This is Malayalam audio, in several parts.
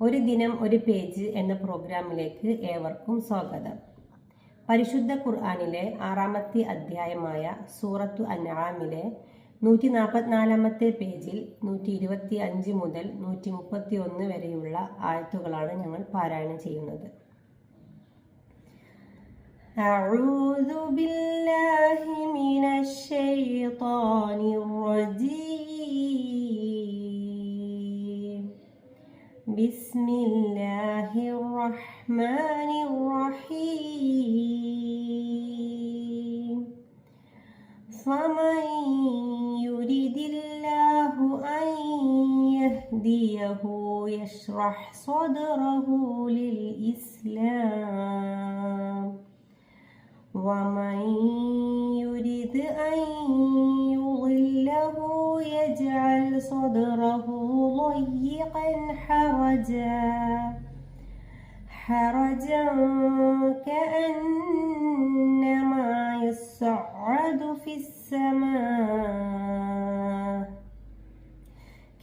ഒരു ദിനം ഒരു പേജ് എന്ന പ്രോഗ്രാമിലേക്ക് ഏവർക്കും സ്വാഗതം പരിശുദ്ധ ഖുർആനിലെ ആറാമത്തെ അധ്യായമായ സൂറത്തു അൻആമിലെ നൂറ്റി നാൽപ്പത്തിനാലാമത്തെ പേജിൽ നൂറ്റി ഇരുപത്തി അഞ്ച് മുതൽ നൂറ്റി മുപ്പത്തി ഒന്ന് വരെയുള്ള ആയത്തുകളാണ് ഞങ്ങൾ പാരായണം ചെയ്യുന്നത് أعوذ بالله من الشيطان بسم الله الرحمن الرحيم فمن يرد الله أن يهديه يشرح صدره للإسلام ومن يرد أن يضله يجعل صدره ضيقا حرجا حرجا كأنما يصعد في السماء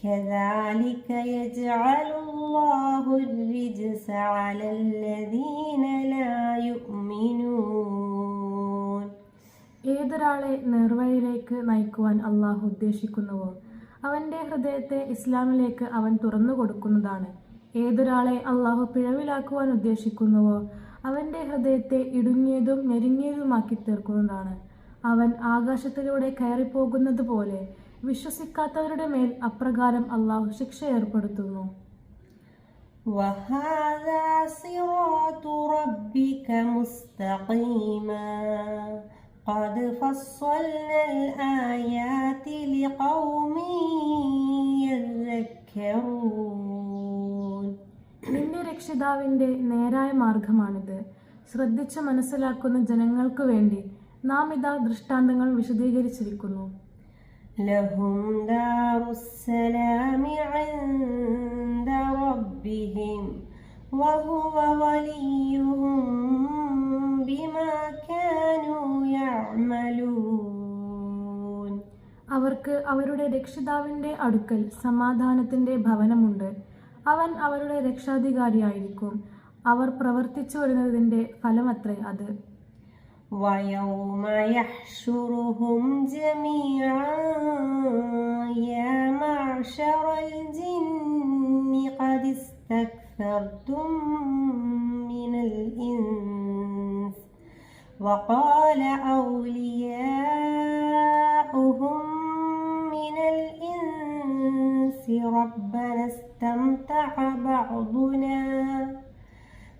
كذلك يجعل الله الرجس على الذين لا يؤمنون ഏതൊരാളെ നേർവഴിയിലേക്ക് നയിക്കുവാൻ അള്ളാഹു ഉദ്ദേശിക്കുന്നുവോ അവൻ്റെ ഹൃദയത്തെ ഇസ്ലാമിലേക്ക് അവൻ തുറന്നു കൊടുക്കുന്നതാണ് ഏതൊരാളെ അള്ളാഹു പിഴവിലാക്കുവാൻ ഉദ്ദേശിക്കുന്നുവോ അവൻ്റെ ഹൃദയത്തെ ഇടുങ്ങിയതും ഞെരുങ്ങിയതുമാക്കി തീർക്കുന്നതാണ് അവൻ ആകാശത്തിലൂടെ കയറിപ്പോകുന്നത് പോലെ വിശ്വസിക്കാത്തവരുടെ മേൽ അപ്രകാരം അള്ളാഹു ശിക്ഷ ഏർപ്പെടുത്തുന്നു وهذا صراط ربك مستقيما قد فصلنا الآيات لقوم يذكرون നിന്റെ രക്ഷിതാവിന്റെ നേരായ മാർഗമാണിത് ശ്രദ്ധിച്ച് മനസ്സിലാക്കുന്ന ജനങ്ങൾക്ക് വേണ്ടി നാം ഇതാ ദൃഷ്ടാന്തങ്ങൾ വിശദീകരിച്ചിരിക്കുന്നു لهم دار السلام عند ربهم അവരുടെ രക്ഷിതാവിന്റെ അടുക്കൽ സമാധാനത്തിന്റെ ഭവനമുണ്ട് അവൻ അവരുടെ രക്ഷാധികാരിയായിരിക്കും അവർ പ്രവർത്തിച്ചു വരുന്നതിന്റെ ഫലമത്രേ അത് ويوم يحشرهم جميعا يا معشر الجن قد استكثرتم من الإنس وقال أولياؤهم من الإنس ربنا استمتع بعضنا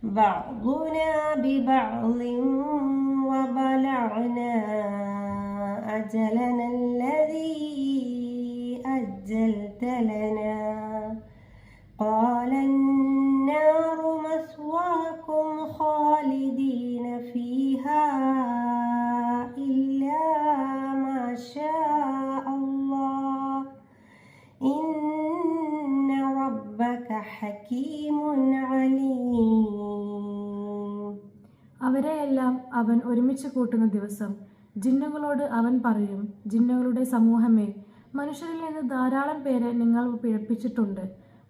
بعضنا ببعض وبلغنا أجلنا الذي أجلت لنا. قال النار ഹക്കീം അവരെ എല്ലാം അവൻ ഒരുമിച്ച് കൂട്ടുന്ന ദിവസം ജിന്നുകളോട് അവൻ പറയും ജിന്നുകളുടെ സമൂഹമേ മനുഷ്യരിൽ നിന്ന് ധാരാളം പേരെ നിങ്ങൾ പിഴപ്പിച്ചിട്ടുണ്ട്.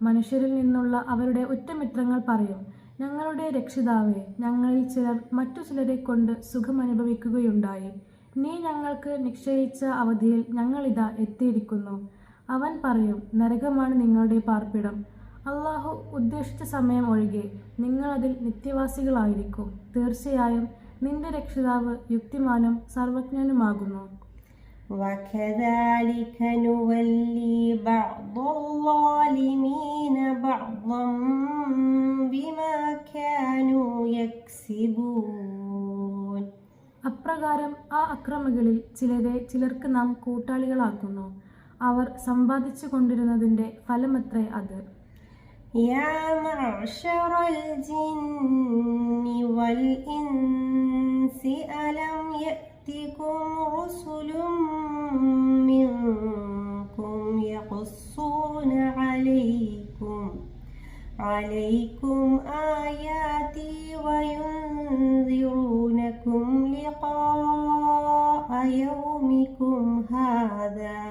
മനുഷ്യരിൽ നിന്നുള്ള അവരുടെ ഉറ്റമിത്രങ്ങൾ പറയും ഞങ്ങളുടെ രക്ഷിതാവേ ഞങ്ങളിൽ ചിലർ മറ്റു ചിലരെ കൊണ്ട് സുഖമനുഭവിക്കുകയുണ്ടായി. നീ ഞങ്ങൾക്ക് നിശ്ചയിച്ച അവധിയിൽ ഞങ്ങളിതാ എത്തിയിരിക്കുന്നു. അവൻ പറയും നരകമാണ് നിങ്ങളുടെ പാർപ്പിടം. അള്ളാഹു ഉദ്ദേശിച്ച സമയം ഒഴികെ നിങ്ങൾ അതിൽ നിത്യവാസികളായിരിക്കും തീർച്ചയായും നിന്റെ രക്ഷിതാവ് യുക്തിമാനും സർവജ്ഞനുമാകുന്നു وكذلك نولي بعض الظالمين بعضا بما كانوا يكسبون അപ്രകാരം ആ അക്രമികളിൽ ചിലരെ ചിലർക്ക് നാം കൂട്ടാളികളാക്കുന്നു അവർ സമ്പാദിച്ചു കൊണ്ടിരുന്നതിൻ്റെ ഫലമത്രേ അത് يا معشر الجن والإنس ألم يأتكم رسل منكم يقصون عليكم؟ عليكم آياتي وينذرونكم لقاء يومكم هذا.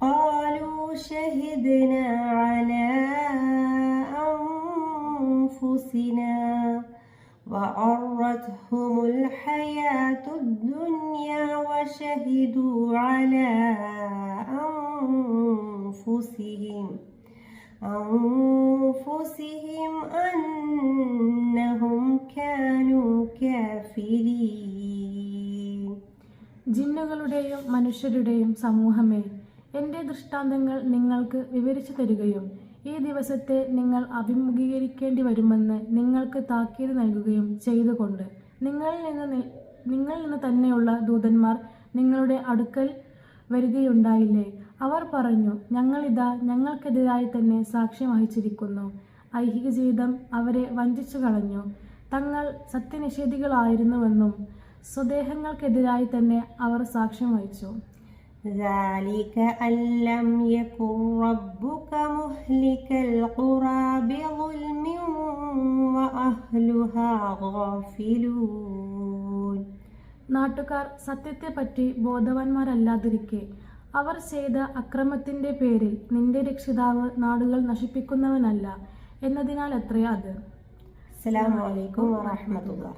قالوا شهدنا أنفسنا وغرتهم الحياة الدنيا وشهدوا على أنفسهم أنفسهم أنهم كانوا كافرين ജിന്നുകളുടെയും മനുഷ്യരുടെയും സമൂഹമേ എൻ്റെ ദൃഷ്ടാന്തങ്ങൾ നിങ്ങൾക്ക് വിവരിച്ചു തരികയും ഈ ദിവസത്തെ നിങ്ങൾ അഭിമുഖീകരിക്കേണ്ടി വരുമെന്ന് നിങ്ങൾക്ക് താക്കീത് നൽകുകയും ചെയ്തുകൊണ്ട് നിങ്ങളിൽ നിന്ന് നിങ്ങളിൽ നിന്ന് തന്നെയുള്ള ദൂതന്മാർ നിങ്ങളുടെ അടുക്കൽ വരികയുണ്ടായില്ലേ? അവർ പറഞ്ഞു ഞങ്ങളിതാ ഞങ്ങൾക്കെതിരായി തന്നെ സാക്ഷ്യം വഹിച്ചിരിക്കുന്നു. ഐഹിക ജീവിതം അവരെ വഞ്ചിച്ചു കളഞ്ഞു. തങ്ങൾ സത്യനിഷേധികളായിരുന്നുവെന്നും സ്വദേഹങ്ങൾക്കെതിരായി തന്നെ അവർ സാക്ഷ്യം വഹിച്ചു. ذلك أن لم يكن ربك مهلك القرى بظلم وأهلها غافلون നാട്ടുകാർ സത്യത്തെപ്പറ്റി ബോധവാന്മാരല്ലാതിരിക്കെ അവർ ചെയ്ത അക്രമത്തിന്റെ പേരിൽ നിന്റെ രക്ഷിതാവ് നാടുകൾ നശിപ്പിക്കുന്നവനല്ല എന്നതിനാൽ എത്രയാ അത് السلام عليكم ورحمة الله